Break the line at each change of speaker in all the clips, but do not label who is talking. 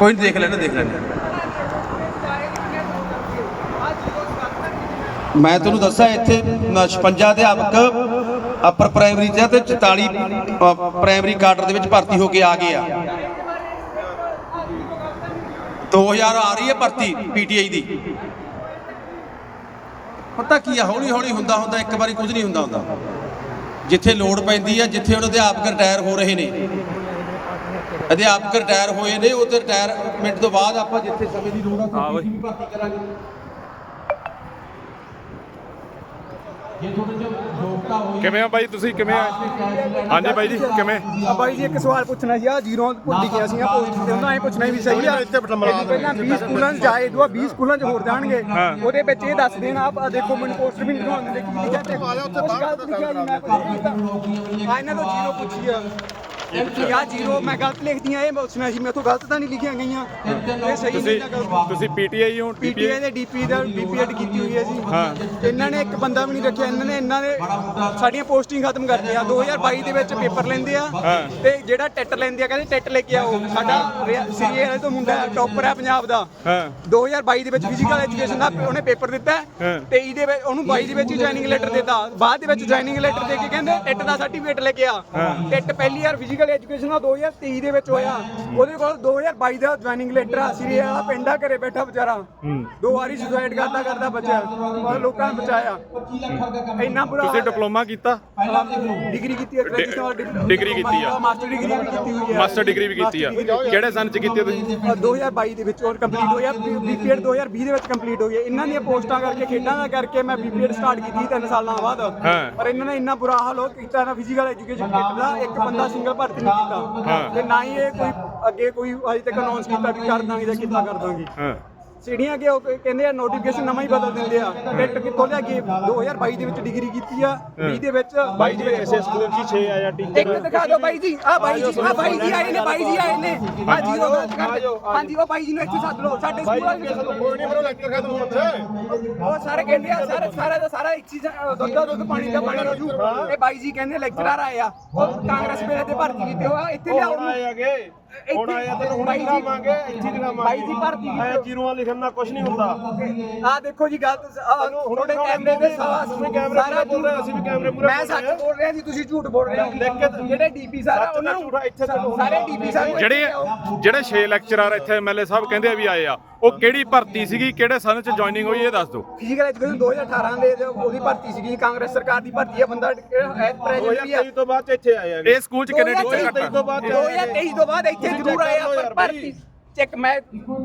ਕੋਈ ਨਹੀਂ ਦੇਖ ਲੈਣਾ ਦੇਖ ਲੈਣਾ। ਮੈਂ ਤੁਹਾਨੂੰ ਦੱਸਾਂ, ਇੱਥੇ 56 ਅਧਿਆਪਕ ਅਪਰ ਪ੍ਰਾਇਮਰੀ ਚ ਆ ਤੇ 44 ਪ੍ਰਾਇਮਰੀ ਕਾਡਰ ਦੇ ਵਿੱਚ ਭਰਤੀ ਹੋ ਕੇ ਆ ਗਏ ਆ। 2000 ਆ ਰਹੀ ਹੈ ਭਰਤੀ ਪੀਟੀਆਈ ਦੀ। ਪਤਾ ਕੀ ਆ ਹੌਲੀ ਹੌਲੀ ਹੁੰਦਾ ਹੁੰਦਾ, ਇੱਕ ਵਾਰੀ ਕੁਝ ਨਹੀਂ ਹੁੰਦਾ ਹੁੰਦਾ। ਜਿੱਥੇ ਲੋੜ ਪੈਂਦੀ ਆ, ਜਿੱਥੇ ਹੁਣ ਅਧਿਆਪਕ ਰਿਟਾਇਰ ਹੋ ਰਹੇ ਨੇ। ਅਧਿਆਪਕ ਰਿਟਾਇਰ ਹੋਏ ਨੇ ਉਹ ਤੇ ਰਿਟਾਇਰਮੈਂਟ ਤੋਂ ਬਾਅਦ ਆਪਾਂ ਜਿੱਥੇ ਸਮੇਂ ਦੀ ਲੋੜ ਆ
ਹਾਂ।
ਉੱਥੇ ਵੀ ਭਰਤੀ ਕਰਾਂਗੇ। ਜੇ ਤੁਹਾਡੇ ਚ ਯੋਗਤਾ ਹੋਈ
ਕਿਵੇਂ ਆ ਬਾਈ ਤੁਸੀਂ? ਕਿਵੇਂ ਆ ਹਾਂਜੀ ਬਾਈ ਜੀ ਕਿਵੇਂ?
ਆ ਬਾਈ ਜੀ ਇੱਕ ਸਵਾਲ ਪੁੱਛਣਾ ਸੀ ਆ ਜ਼ੀਰੋ ਭੁੱਲ ਗਿਆ ਸੀ ਆ ਪੋਸਟ ਤੇ ਉਹਨਾਂ ਐ ਪੁੱਛਣਾ ਵੀ ਸਹੀ ਆ ਇੱਥੇ ਪਹਿਲਾਂ 20 ਸਕੂਲਾਂ 'ਚ ਜਾਏ ਦੁਆ 20 ਸਕੂਲਾਂ 'ਚ ਹੋਰ ਜਾਣਗੇ।
ਹਾਂ।
ਉਹਦੇ ਵਿੱਚ ਇਹ ਦੱਸ ਦੇਣ ਆਪ ਦੇਖੋ ਮੈਨੂੰ ਪੋਸਟਰ ਵੀ ਨਹੀਂ ਦਿਖਾਉਂਦੇ ਦੇਖੀ ਲਿਖਿਆ ਤੇ ਉਸ ਗਲਤ ਲਿਖਿਆ ਜੀ ਮੈਂ ਕੋਈ ਆ ਇਹਨਾਂ ਤੋਂ ਜ਼ੀਰੋ ਪੁੱਛੀ ਆ। ਯਾ ਜ਼ੀਰੋ ਮੈਂ ਗਲਤ ਲਿਖਦੀਆਂ ਇਹ ਪੁੱਛਣਾ ਸੀ ਗਲਤ ਤਾਂ ਨਹੀਂ ਲਿਖੀਆਂ ਗਈਆਂ। ਇਹ ਸਹੀ
ਤੁਸੀਂ
ਨਹੀਂ ਨਾ ਗਲਤ
ਤੁਸੀਂ ਪੀਟੀਆਈ ਹੋ
ਪੀਟੀਏ ਦੇ ਡੀਪੀ ਦਾ ਬੀਪੀਐਡ ਕੀਤੀ ਹੋਈ ਹੈ ਜੀ।
ਹਾਂ।
ਇਹਨਾਂ ਨੇ ਇੱਕ ਬੰਦਾ ਵੀ ਨਹੀਂ ਰੱਖਿਆ ਇਹਨਾਂ ਨੇ ਇਹਨਾਂ ਨੇ ਸਾਡੀਆਂ ਪੋਸਟਿੰਗ ਖਤਮ ਕਰਤੀਆਂ 2022 ਦੇ ਵਿੱਚ ਪੇਪਰ ਲੈਂਦੇ ਆ
ਹਾਂ।
ਤੇ ਜਿਹੜਾ ਟੈਟ ਲੈਂਦੇ ਆ ਕਹਿੰਦੇ ਟੈਟ ਲੈ ਕੇ ਆਓ। ਸਾਡਾ ਸੀਏ ਵਾਲੇ ਤੋਂ ਮੁੰਡਾ ਟੌਪਰ ਹੈ ਪੰਜਾਬ ਦਾ।
ਹਾਂ।
2022 ਦੇ ਵਿੱਚ ਫਿਜ਼ੀਕਲ ਐਜੂਕੇਸ਼ਨ ਦਾ ਉਹਨੇ ਪੇਪਰ ਦਿੱਤਾ। ਹੈ।
ਹਾਂ।
ਤੇ ਇਹਦੇ ਵਿੱਚ ਉਹਨੂੰ 22 ਦੇ ਵਿੱਚ ਜੁਆਇਨਿੰਗ ਲੈਟਰ ਦਿੱਤਾ। ਬਾਅਦ ਦੇ ਵਿੱਚ ਜੁਆਇਨਿੰਗ ਲੈਟਰ ਦੇ ਕੇ ਕਹਿੰਦੇ ਟੈਟ ਦਾ ਸਰਟੀਫਿਕੇਟ ਲੈ ਕੇ ਆ। ਟੈਟ ਪਹਿਲੀ ਵਾਰ ਫਿਜ਼ੀਕਲ ਐਜੂਕੇਸ਼ਨ ਦਾ 2023 ਦੇ ਵਿੱਚ ਹੋਇਆ। ਉਹਦੇ ਕੋਲ 2022 ਦਾ ਜੁਆਇਨਿੰਗ ਲੈਟਰ ਆ। ਸੀਏ ਵਾਲਾ ਪਿੰਡਾ ਘਰੇ ਬੈਠਾ ਵਿਚਾਰਾ। ਦੋ ਵਾਰੀ ਸੁਸਾਈਡ ਕਰਦਾ ਕਰਦਾ ਬਚਿਆ। ਪਰ ਲੋਕਾਂ ਨੇ ਬਚਾਇਆ। ਇੰਨਾ ਬੁਰਾ
ਤੁਸੀਂ ਡਿਪਲੋਮਾ ਕੀਤਾ?
ਡਿਗਰੀ ਕੀਤੀ ਹੈ ਟ੍ਰੈਡੀਸ਼ਨਲ
ਡਿਗਰੀ ਕੀਤੀ ਆ।
ਮਾਸਟਰ ਡਿਗਰੀ ਵੀ ਕੀਤੀ ਹੋਈ ਹੈ।
ਮਾਸਟਰ ਡਿਗਰੀ ਵੀ ਕੀਤੀ ਆ। ਕਿਹੜੇ ਸੰਨ ਚ ਕੀਤੀ ਤੁਸੀਂ?
ਅ, 2022 ਦੇ ਵਿੱਚ ਔਰ ਕੰਪਲੀਟ ਹੋਇਆ ਬੀਪੀਐਡ 2020 ਦੇ ਵਿੱਚ ਕੰਪਲੀਟ ਹੋਈ ਹੈ ਇਹਨਾਂ ਦੀਆਂ ਪੋਸਟਾਂ ਕਰਕੇ ਖੇਡਾਂ ਦਾ ਕਰਕੇ ਮੈਂ ਬੀਪੀਐਡ ਸਟਾਰਟ ਕੀਤੀ 3 ਸਾਲਾਂ ਬਾਅਦ। ਪਰ ਇਹਨਾਂ ਨੇ ਇੰਨਾ ਬੁਰਾ ਹਾਲ ਹੋ ਕੀਤਾ ਨਾ ਫਿਜ਼ੀਕਲ ਐਜੂਕੇਸ਼ਨ ਦਾ ਇੱਕ ਬੰਦਾ ਸਿੰਗਲ ਭਰਤੀ ਨਹੀਂ ਕੀਤਾ
ਹਾਂ।
ਤੇ ਨਾ ਹੀ ਇਹ ਕੋਈ ਅੱਗੇ ਕੋਈ ਅਜੇ ਤੱਕ ਅਨਾਉਂਸ ਕੀਤਾ ਵੀ ਕਰ ਦਾਂਗੇ ਜਾਂ ਕਿੱਦਾਂ ਕਰ ਦਾਂਗੇ।
ਹਾਂ।
ਸੀੜੀਆਂ ਕਿ ਉਹ ਕਹਿੰਦੇ ਆ ਨੋਟੀਫਿਕੇਸ਼ਨ ਨਵਾਂ ਹੀ ਬਦਲ ਦਿੰਦੇ ਆ। ਟਿਕਟ ਕਿੱਥੋਂ ਲਿਆ ਕੇ 2022 ਦੇ ਵਿੱਚ ਡਿਗਰੀ ਕੀਤੀ ਆ 20 ਦੇ ਵਿੱਚ ਬਾਈ ਜੀ
ਐਸੇ ਸਕੂਲ ਚ 6 ਆਇਆ ਟੀਚਰ
ਇੱਕ ਦਿਖਾ ਦਿਓ ਬਾਈ ਜੀ ਆ ਬਾਈ ਜੀ ਆ ਬਾਈ ਜੀ ਆਏ ਨੇ ਬਾਈ ਜੀ ਆਏ ਨੇ। ਆ ਗਲਤ ਕਰ ਹਾਂਜੀ ਉਹ ਬਾਈ ਜੀ ਨੂੰ ਇੱਥੇ ਸੱਦ ਲਓ ਸਾਡੇ ਸਕੂਲ ਵਾਲੇ
ਕੋਈ ਨਹੀਂ ਬਰੋ ਲੈਕਚਰ ਖਤਮ ਉੱਥੇ
ਉਹ ਸਾਰੇ ਕਹਿੰਦੇ ਆ ਸਾਰੇ ਸਾਰਾ ਦਾ ਸਾਰਾ ਇੱਕ ਚੀਜ਼ ਦੁੱਧ ਦਾ ਦੁੱਧ ਪਾਣੀ ਦਾ ਪਾਣੀ ਹੋ ਜੂ। ਇਹ ਬਾਈ ਜੀ ਕਹਿੰਦੇ ਲੈਕਚਰਰ ਆਏ ਆ। ਉਹ ਕਾਂਗਰਸ ਵੇਲੇ ਤੇ ਭਰਤੀ ਕੀਤੇ ਹੋਆ ਇੱਥੇ ਲਿਆਉਣ ਨੂੰ
ਆਏ ਆਗੇ ਹੁਣ ਆਇਆ ਤੈਨੂੰ ਹੁਣ
ਬਾਈ ਜੀ-
ਦਿਖਾਵਾਂਗੇ ਇੱਥੇ ਦਿਖਾਵਾਂਗੇ।
ਬਾਈ ਜੀ ਭਰਤੀ ਕੀਤੇ।
ਆਇਆ ਜੀਰੋਆਂ ਲਿਖਣ ਨਾਲ ਕੁਝ ਨਹੀਂ ਹੁੰਦਾ।
ਆ ਦੇਖੋ ਜੀ ਗੱਲ ਤੁਹਾਡੇ ਕੈਮਰੇ ਦੇ ਸਾਰਾ
ਤੁਸੀਂ ਕੈਮਰੇ ਮੂਹਰੇ ਬੋਲ ਰਹੇ ਹੋ, ਅਸੀਂ ਵੀ ਕੈਮਰੇ ਮੂਹਰੇ
ਮੈਂ
ਬੋਲ ਰਹੇ
ਸੱਚ ਬੋਲ ਰਿਹਾ ਜੀ ਤੁਸੀਂ ਝੂਠ ਬੋਲ ਰਹੇ ਹੋ।
ਲਿਖ ਕੇ-
ਜਿਹੜੇ ਡੀਪੀ ਸਾਹਿਬ ਉਹਨਾਂ ਨੂੰ ਸਾਰੇ ਡੀਪੀ
ਜਿਹੜੇ। ਜਿਹੜੇ 6 ਲੈਕਚਰਰ ਇੱਥੇ ਐਮਐਲਏ ਸਾਹਿਬ ਕਹਿੰਦੇ ਆ ਵੀ ਆਏ ਆ। ਉਹ ਕਿਹੜੀ ਭਰਤੀ ਸੀਗੀ ਕਿਹੜੇ ਸੰਨ ਚ ਜੁਆਇਨਿੰਗ ਹੋਈ ਇਹ ਦੱਸ ਦਿਓ।
ਫਿਜ਼ੀਕਲ ਐਜੂਕੇਸ਼ਨ 2018 ਦੇ ਉਹਦੀ ਭਰਤੀ ਸੀਗੀ ਕਾਂਗਰਸ ਸਰਕਾਰ ਦੀ ਭਰਤੀ ਹੈ ਬੰਦਾ ਪ੍ਰੈਜ਼ੈਂਟ ਵੀ ਆ।
2023 ਤੋਂ ਬਾਅਦ ਇੱਥੇ ਆਏ ਆਗੇ
ਇਹ ਸਕੂਲ ਚ ਕਿੰਨੇ ਟੀਚਰ
2023
ਘੱਟ
ਤੋਂ
ਆ?
ਬਾਅਦ
2023 ਤੋਂ ਬਾਅਦ ਇੱਥੇ ਜ਼ਰੂਰ ਆਇਆ ਪਰ ਭਰਤੀ ਚੈੱਕ ਮੈਂ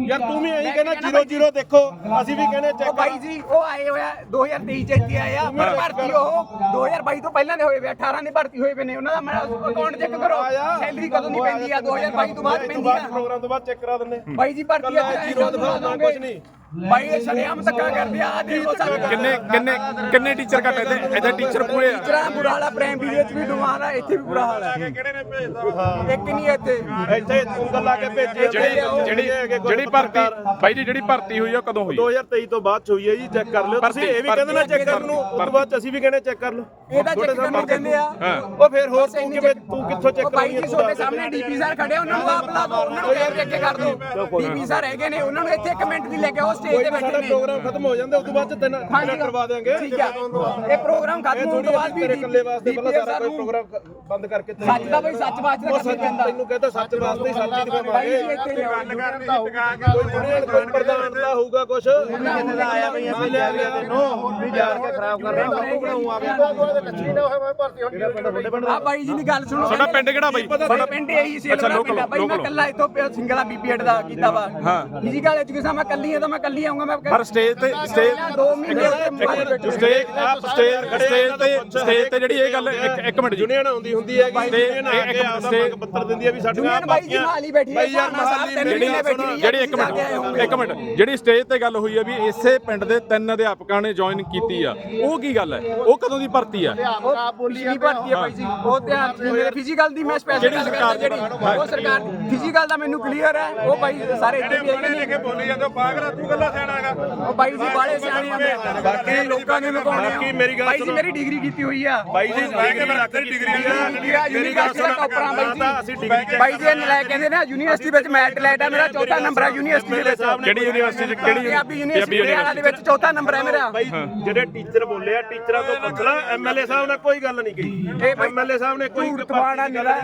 ਯਾਰ ਤੂੰ ਵੀ ਇਹੀ ਕਹਿੰਦਾ ਜੀਰੋ ਜੀਰੋ ਦੇਖੋ ਅਸੀਂ ਵੀ ਕਹਿੰਦੇ
ਉਹ
ਚੈੱਕ
ਬਾਈ ਜੀ ਉਹ ਆਏ ਹੋਇਆ 2023 ਚ ਇੱਥੇ ਆਏ ਆ ਪਰ ਭਰਤੀ ਉਹ 2022 ਤੋਂ ਪਹਿਲਾਂ ਦੇ ਹੋਏ ਵੇ 18 ਦੇ ਭਰਤੀ ਹੋਏ ਵੇ ਨੇ ਉਹਨਾਂ ਦਾ ਅਕਾਊਂਟ ਚੈੱਕ ਕਰੋ। ਸੈਲਰੀ ਕਦੋਂ ਨਹੀਂ ਪੈਂਦੀ ਆ? 2022 ਤੋਂ ਬਾਅਦ ਪੈਂਦੀ ਆ।
ਪ੍ਰੋਗਰਾਮ ਤੋਂ ਬਾਅਦ ਚੈੱਕ ਕਰਾ ਦਿੰਦੇ।
ਬਾਈ ਜੀ ਭਰਤੀ ਇੱਥੇ
ਜੀਰੋ ਦਿਖਾਉਣਾ ਕੁਝ ਨਹੀਂ।
ਬਾਈ ਇਹ ਸ਼ਰਿਆਮ ਧੱਕਾ ਕਰਦੇ ਆ ਆਹ ਦੇਖੋ ਸਾਨੂੰ।
ਕਿੰਨੇ ਕਿੰਨੇ ਕਿੰਨੇ ਟੀਚਰ ਘੱਟ ਇੱਥੇ ਇੱਥੇ ਟੀਚਰ ਪੂਰੇ ਆ
ਟੀਚਰਾਂ ਬੁਰਾ ਹਾਲ ਆ ਪ੍ਰਾਇਮਰੀ ਵਿੱਚ ਵੀ ਡੁਮਾਰ ਆ ਇੱਥੇ ਵੀ ਬੁਰਾ ਹਾਲ ਆ।
ਕਿਹੜੇ ਨੇ ਭੇਜਦਾ
ਇੱਕ ਨਹੀਂ ਇੱਥੇ।
ਇੱਥੇ ਉਂਗਲ ਲਾ ਕੇ ਭੇਜੇ
ਜਿਹੜੀ ਜਿਹੜੀ ਜਿਹੜੀ ਭਰਤੀ ਬਾਈ ਜੀ ਜਿਹੜੀ ਭਰਤੀ ਹੋਈ ਆ ਉਹ ਕਦੋਂ ਹੋਈ?
2023 ਤੋਂ ਬਾਅਦ ਚ ਹੋਈ ਹੈ ਜੀ ਚੈੱਕ ਕਰ ਲਿਓ। ਤੁਸੀਂ ਇਹ ਵੀ ਕਹਿੰਦੇ ਨਾ ਚੈੱਕ ਕਰਨ ਨੂੰ ਉਸ ਤੋਂ ਬਾਅਦ ਚ ਅਸੀਂ ਵੀ ਕਹਿੰਦੇ ਚੈੱਕ ਕਰ ਲਓ।
ਇਹਦਾ ਚੈੱਕ ਕਰਨ ਨੂੰ ਕਹਿੰਦੇ ਆ।
ਉਹ ਫਿਰ ਹੋਰ ਤੂੰ ਕਿਵੇਂ ਤੂੰ ਕਿੱਥੋਂ ਚੈੱਕ
ਬਾਈ
ਕਰਾਂਗੀ
ਜੀ ਤੁਹਾਡੇ ਸਾਹਮਣੇ ਡੀਪੀ ਸਰ ਖੜੇ ਆ, ਉਹਨਾਂ ਨੂੰ ਆਪ ਲਾ ਦਿਓ ਉਹਨਾਂ ਨੂੰ ਕੈਮਰੇ ਅੱਗੇ ਕਰ ਦਿਓ। ਡੀਪੀ ਸਰ ਹੈਗੇ ਨੇ ਉਹਨਾਂ ਨੂੰ ਇੱਥੇ ਇੱਕ ਮਿੰਟ ਦੀ ਲੈ ਕੇ ਆਓ ਸਟੇਜ ਤੇ ਬੈਠੇ
ਸਾਡਾ
ਨੇ।
ਪ੍ਰੋਗਰਾਮ ਖਤਮ ਹੋ ਜਾਂਦਾ ਉਸ ਤੋਂ ਬਾਅਦ ਚ ਤੈਨੂੰ
ਹਾਂਜੀ
ਕਰਵਾ ਦੇਾਂਗੇ
ਠੀਕ ਆ ਇਹ ਪ੍ਰੋਗਰਾਮ ਖਤਮ ਹੋਣ ਤੋਂ ਬਾਅਦ ਵੀ
ਤੇਰੇ ਇਕੱਲੇ ਵਾਸਤੇ ਪਹਿਲਾਂ ਸਾਰਾ ਕੋਈ ਪ੍ਰੋਗਰਾਮ ਬੰਦ ਕਰਕੇ
ਸੱਚ ਦਾ ਬਈ ਸੱਚ ਬਾਤ ਦਾ
ਸੱਚ ਤੈਨੂੰ ਕਹਿੰਦਾ ਸੱਚ ਵਾਸਤੇ ਹੀ ਸੱਚ ਹੀ
ਬਾਈ ਜੀ
ਦਿਖਾਵਾਂਗੇ
ਇੱਥੇ ਲਿਆਓ
ਕੋਈ ਪ੍ਰਧਾਨ ਹੋਊਗਾ ਕੁਛ? ਆਇਆ ਬਈ ਅਸੀਂ ਲੈ ਲਿਆ ਤੈਨੂੰ। ਵੀ ਜਾ ਕੇ ਖਰਾਬ ਕਰ ਰਿਹਾ। ਬਾਪੂ ਬਣਾਉ ਆ ਗਿਆ ਕੱਚੀ ਨਾ ਹੋਏ ਮੈਂ ਭਰਤੀ ਹੋਣੀ ਤੁਹਾਡੇ ਪਿੰਡ
ਆ? ਬਾਈ ਜੀ ਦੀ ਗੱਲ ਸੁਣੋ।
ਤੁਹਾਡਾ ਪਿੰਡ ਕਿਹੜਾ ਬਾਈ?
ਸਾਡਾ ਪਿੰਡ ਇਹੀ ਸੀ
ਅੱਛਾ,
ਲੋਕਲ ਪਿੰਡ ਆ। ਬਾਈ ਮੈਂ। ਕੱਲਾ ਇਥੋਂ ਸਿੰਗਲਾ ਬੀਪੀਐਡ ਦਾ ਕੀਤਾ ਵਾ।
ਹਾਂ।
ਫਿਜ਼ੀਕਲ ਐਜੂਕੇਸ਼ਨ ਮੈਂ ਕੱਲੀ ਆ ਤਾਂ ਮੈਂ ਕੱਲੀ ਆਉਂਗਾ ਮੈਂ
ਪਰ ਸਟੇਜ ਤੇ ਸਟੇਜ
ਦੋ ਮਹੀਨੇ ਉੱਤੇ ਮੋਬਾਈਲ ਬੈਠੇ
ਸਟੇਜ ਸਟੇਜ ਸਟੇਜ ਤੇ ਸਟੇਜ ਤੇ ਜਿਹੜੀ ਇਹ ਗੱਲ ਇੱਕ ਇੱਕ ਮਿੰਟ ਜੀ।
ਯੂਨੀਅਨ ਆਉਂਦੀ ਹੁੰਦੀ ਹੈ ਕਿ ਯੂਨੀਅਨ ਆ ਕੇ ਆਪਦਾ ਮੰਗ ਪੱਤਰ ਦਿੰਦੀ ਹੈ ਵੀ ਸਾਡੀਆਂ
ਬਾਈ ਜੀ ਹੀ ਬੈਠੀ ਹੈ
ਜਿਹੜੀ ਇੱਕ ਮਿੰਟ ਇੱਕ ਮਿੰਟ ਜਿਹੜੀ ਸਟੇਜ ਤੇ ਗੱਲ ਹੋਈ ਆ ਵੀ ਇਸੇ ਪਿੰਡ ਦੇ ਤਿੰਨ ਅਧਿਆਪਕਾਂ ਨੇ ਜੁਆਇਨ ਕੀਤੀ ਆ। ਉਹ ਕੀ ਗੱਲ ਹੈ? ਉਹ ਕਦੋਂ ਦੀ ਭਰਤੀ ਆ?
ਭਰਤੀ ਹੈ ਬਾਈ ਜੀ। ਉਹ ਧਿਆਨ ਮੇਰੇ ਫਿਜ਼ੀਕਲ ਦੀ ਮੈਂ ਸਪੈਸ਼ਲ
ਜਿਹੜੀ ਸਰਕਾਰ
ਜਿਹੜੀ। ਉਹ ਸਰਕਾਰ ਫਿਜ਼ੀਕਲ ਦਾ ਮੈਨੂੰ ਕਲੀਅਰ ਹੈ। ਉਹ ਬਾਈ ਸਾਰੇ ਇੱਥੇ ਵੀ ਹੈਗੇ ਨੇ।
ਬੋਲੀ ਜਾਂਦੇ ਪਾਗਰਾ ਤੂੰ
ਕੱਲਾ ਸਿਆਣਾ ਹੈਗਾ।
ਉਹ ਬਾਈ ਜੀ ਬਾਲੇ ਸਿਆਣੇ ਆ ਬਾਕੀ ਲੋਕਾਂ ਨੇ ਲਗਾਉਣੇ
ਬਾਕੀ ਮੇਰੀ ਗੱਲ
ਬਾਈ ਜੀ
ਸੁਣੋ।
ਮੇਰੀ ਡਿਗਰੀ ਕੀਤੀ ਹੋਈ ਆ।
ਬਾਈ ਜੀ ਡਿਗਰੀ ਲੱਗ ਡਿਗਰੀ
ਯੂਨੀਵਰਸਿਟੀ ਦਾ ਟੌਪਰਾਂ ਬਾਈ
ਤਾਂ ਅਸੀਂ ਡਿਗਰੀ
ਜੀ ਬਾਈ ਜੀ ਇਹ ਨਲਾਇਕ ਕਹਿੰਦੇ ਨੇ ਯੂਨੀਵਰਸਿਟੀ ਵਿੱਚ ਮੈਟ ਲੈਟ ਹੈ ਮੇਰਾ ਚੌਥਾ ਨੰਬਰ ਹੈ ਯੂਨੀਵਰਸਿਟੀ ਦੇ ਵਿੱਚ।
ਕਿਹੜੀ ਯੂਨੀਵਰਸਿਟੀ ਚ ਕਿਹੜੀ
ਪੰਜਾਬੀ ਯੂਨੀਵਰਸਿਟੀ? ਪਟਿਆਲਾ ਦੇ ਵਿੱਚ ਚੌਥਾ ਨੰਬਰ ਹੈ ਮੇਰਾ।
ਬਾਈ ਜਿਹੜੇ ਟੀਚਰ ਬੋਲੇ ਆ ਟੀਚਰਾਂ ਤੋਂ ਪੁੱਛਣਾ ਐਮਐਲਏ ਸਾਹਿਬ ਨੇ ਕੋਈ ਗੱਲ ਨਹੀਂ ਕਹੀ। ਐਮਐਲਏ ਸਾਹਿਬ ਨੇ ਕੋਈ
ਤਵਾਣਾ ਮੇਰਾ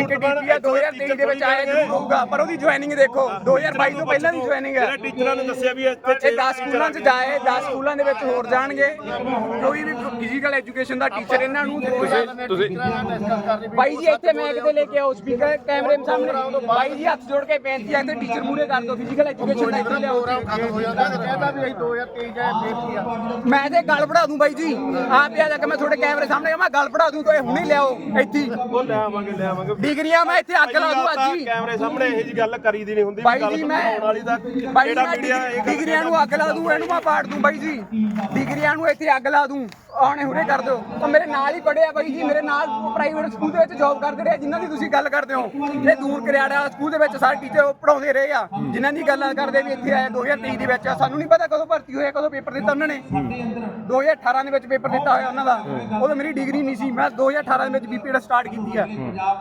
ਇੱਕ ਡੀਪੀਆ 2023 ਦੇ ਵਿੱਚ ਆਇਆ ਜ਼ਰੂਰ ਹੋਊਗਾ ਪਰ ਉਹਦੀ ਜੁਆਇਨਿੰਗ ਦੇਖੋ 2022 ਤੋਂ ਪਹਿਲਾਂ ਦੀ ਜੁਆਇਨਿੰਗ ਹੈ।
ਜਿਹੜੇ ਟੀਚਰਾਂ ਨੂੰ ਦੱਸਿਆ ਵੀ ਇੱਥੇ
ਇਹ 10 ਸਕੂਲਾਂ 'ਚ ਜਾਏ 10 ਸਕੂਲਾਂ ਦੇ ਵਿੱਚ ਹੋਰ ਜਾਣਗੇ। ਕੋਈ ਵੀ ਫਿਜ਼ੀਕਲ ਐਜੂਕੇਸ਼ਨ ਦਾ ਟੀਚਰ ਇਹਨਾਂ ਨੂੰ
ਤੁਸੀਂ
ਬਾਈ ਜੀ ਇੱਥੇ ਮੈਂ ਕਿਤੇ ਲੈ ਕੇ ਆਓ ਸਪੀਕਰ ਕੈਮਰੇ ਸਾਹਮਣੇ। ਬਾਈ ਜੀ ਹੱਥ ਜੋੜ ਕੇ ਬੇਨਤੀ ਹੈ ਕਿ ਟੀਚਰ ਮੂਰੇ ਕਰ ਦਿਓ। ਫਿਜ਼ੀਕਲ ਐਜੂਕੇਸ਼ਨ ਦਾ ਇੱਥੇ ਲਿਆਓ। ਮੈਂ ਤੇ ਗੱਲ ਪੜਾ ਦੂੰ ਬਾਈ ਜੀ। ਆਪ ਆ ਜਾ ਕੇ ਮੈਂ ਤੁਹਾਡੇ ਕੈਮਰੇ ਸਾਹਮਣੇ ਮੈਂ ਗੱਲ ਪੜਾ ਦੂੰ ਤੇ ਹੁਣੇ ਲਿਆਓ ਇੱਥੇ। ਹੀ।
ਉਹ ਲੈ ਆਵਾਂਗੇ ਲੈ ਆਵਾਂਗੇ।
ਡਿਗਰੀਆਂ ਮੈਂ ਇੱਥੇ ਅੱਗ ਲਾ ਦੂੰ ਅੱਜ ਹੀ
ਕੈਮਰੇ ਸਾਹਮਣੇ ਇਹੋ ਜੀ ਗੱਲ ਕਰੀਦੀ ਨਹੀਂ ਹੁੰਦੀ
ਬਾਈ
ਗੱਲ
ਜੀ ਮੈਂ
ਵਾਲੀ ਦਾ
ਬਾਈ ਜੀ
ਕਿਹੜਾ
ਮੈਂ
ਮੀਡੀਆ
ਡਿਗਰੀ- ਡਿਗਰੀਆਂ ਨੂੰ ਅੱਗ ਲਾ ਦੂੰ ਇਹਨੂੰ ਮੈਂ ਪਾੜ ਦੂੰ ਬਾਈ ਜੀ। ਡਿਗਰੀਆਂ ਨੂੰ ਇੱਥੇ ਅੱਗ ਲਾ ਦੂੰ ਆਣੇ ਹੁਣੇ ਕਰ ਦਿਓ। ਉਹ ਮੇਰੇ ਨਾਲ ਹੀ ਪੜਿਆ ਬਾਈ ਜੀ ਮੇਰੇ ਨਾਲ ਪ੍ਰਾਈਵੇਟ ਸਕੂਲ ਦੇ ਵਿੱਚ ਜੌਬ ਕਰਦੇ ਰਹੇ ਜਿਨ੍ਹਾਂ ਦੀ ਤੁਸੀਂ ਗੱਲ ਕਰਦੇ ਹੋ। ਇਹ ਦੂਰ ਕਰਿਆੜਾ ਸਕੂਲ ਦੇ ਵਿੱਚ ਸਾਰੇ ਟੀਚਰ ਪੜਾਉਂਦੇ ਰਹੇ ਆ ਜਿਨ੍ਹਾਂ ਦੀ ਗੱਲ ਕਰਦੇ ਵੀ ਇੱਥੇ ਆਇਆ 2023 ਦੇ ਵਿੱਚ ਸਾਨੂੰ ਨਹੀਂ ਪਤਾ ਕਦੋਂ ਭਰਤੀ ਹੋਇਆ ਕਦੋਂ ਪੇਪਰ ਦਿੱਤਾ ਉਹਨਾਂ ਨੇ। 2018 ਦੇ ਵਿੱਚ ਪੇਪਰ ਦਿੱਤਾ ਹੋਇਆ ਉਹਨਾਂ ਦਾ। ਉਦੋਂ ਮੇਰੀ ਡਿਗਰੀ ਨਹੀਂ ਸੀ। ਮੈਂ 2018 ਦੇ ਵਿੱਚ ਬੀਪੀਐਡ ਸਟਾਰਟ ਕੀਤੀ ਆ।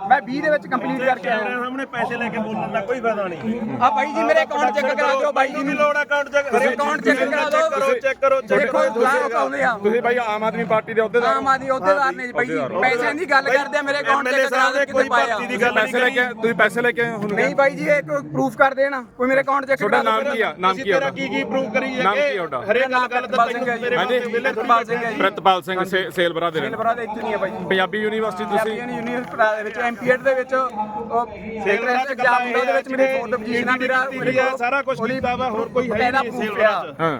ਮੈਂ 20 ਦੇ ਵਿੱਚ ਕੰਪਲੀਟ ਕਰਕੇ ਆਇਆ
ਸਾਹਮਣੇ ਪੈਸੇ ਲੈ ਕੇ ਬੋਲਣ ਦਾ ਕੋਈ ਫਾਇਦਾ ਨਹੀਂ।
ਆ ਬਾਈ ਜੀ ਮੇਰੇ ਅਕਾਊਂਟ ਚੈੱਕ ਕਰਾ ਦਿਓ ਬਾਈ ਜੀ।
ਨੂੰ ਲੋੜ ਅਕਾਊਂਟ ਚੈੱਕ
ਤੁਸੀਂ account check ਕਰਾ ਦਿਓ।
ਕਰੋ ਚੈੱਕ ਕਰੋ
ਦੇਖੋ
ਕਰੋ।
ਗੁਲਾਮ ਪਾਉਂਦੇ ਆ।
ਤੁਸੀਂ ਭਾਈ ਆਮ ਆਦਮੀ ਪਾਰਟੀ ਦੇ ਅਹੁਦੇਦਾਰ
ਆਮ ਆਦਮੀ ਅਹੁਦੇਦਾਰ ਨੇ ਜੀ ਬਾਈ ਜੀ। ਪੈਸਿਆਂ ਦੀ ਗੱਲ ਕਰਦੇ ਆ ਮੇਰੇ ਅਕਾਊਂਟ ਚੈੱਕ ਕਰਾ
ਸਾਹਿਬ
ਦੇ
ਨੇ
ਕਿਤੇ
ਕੋਈ
ਪਾਇਆ।
ਪੈਸੇ ਲੈ ਕੇ ਤੁਸੀਂ ਪੈਸੇ ਲੈ ਕੇ ਆਏ ਹੁਣ।
ਨਹੀਂ ਬਾਈ ਜੀ ਇਹ ਕੋਈ ਪ੍ਰੂਫ ਕਰ ਦੇਣਾ। ਕੋਈ ਮੇਰੇ ਅਕਾਊਂਟ ਚੈੱਕ
ਤੁਹਾਡਾ
ਕਰਾ
ਨਾਮ ਕੀ ਆ? ਨਾਮ
ਅਸੀਂ
ਕੀ ਆ
ਤੇਰਾ
ਤੁਹਾਡਾ
ਕੀ ਕੀ ਪ੍ਰੂਫ ਕਰੀ
ਨਾਮ ਕੀ
ਜਾਗੇ
ਆ ਤੁਹਾਡਾ?
ਹਰੇਕ ਗੱਲ ਗੱਲ ਤਾਂ
ਪ੍ਰਿਤਪਾਲ ਸਿੰਘ ਹੈ ਜੀ।
ਤੇਰੇ
ਹਾਂਜੀ।
ਵੇਲੇ
ਪ੍ਰਿਤਪਾਲ ਸਿੰਘ ਹੈ ਜੀ।
ਪ੍ਰਿਤਪਾਲ ਸਿੰਘ ਸੇ- ਸੇਲਵਰਾ ਦੇ ਰਹਿਣ
ਬਰਾ ਦੇ ਇੱਥੇ ਨਹੀਂ ਹੈ ਬਾਈ ਜੀ
ਪੰਜਾਬੀ ਯੂਨੀਵਰਸਿਟੀ ਤੁਸੀਂ
ਪੰਜਾਬੀ ਯੂਨੀਵਰਸਿਟੀ ਦੇ ਵਿੱਚ ਐਮਪੀਐਡ ਦੇ ਵਿੱਚ ਉਹ ਸੇਲਰ ਐਗਜ਼ਾਮ ਦੇ ਵਿੱਚ ਮੇਰੇ ਫੋਰਥ ਪੋਜੀਸ਼ਨ ਆ ਮੇਰਾ
ਸਾਰਾ ਕੁਝ ਕੀਤਾ ਵਾ ਹੋਰ ਕੋਈ ਹੈ ਨਹੀਂ
proof
ਸੇਲ
ਆ।
ਹਾਂ।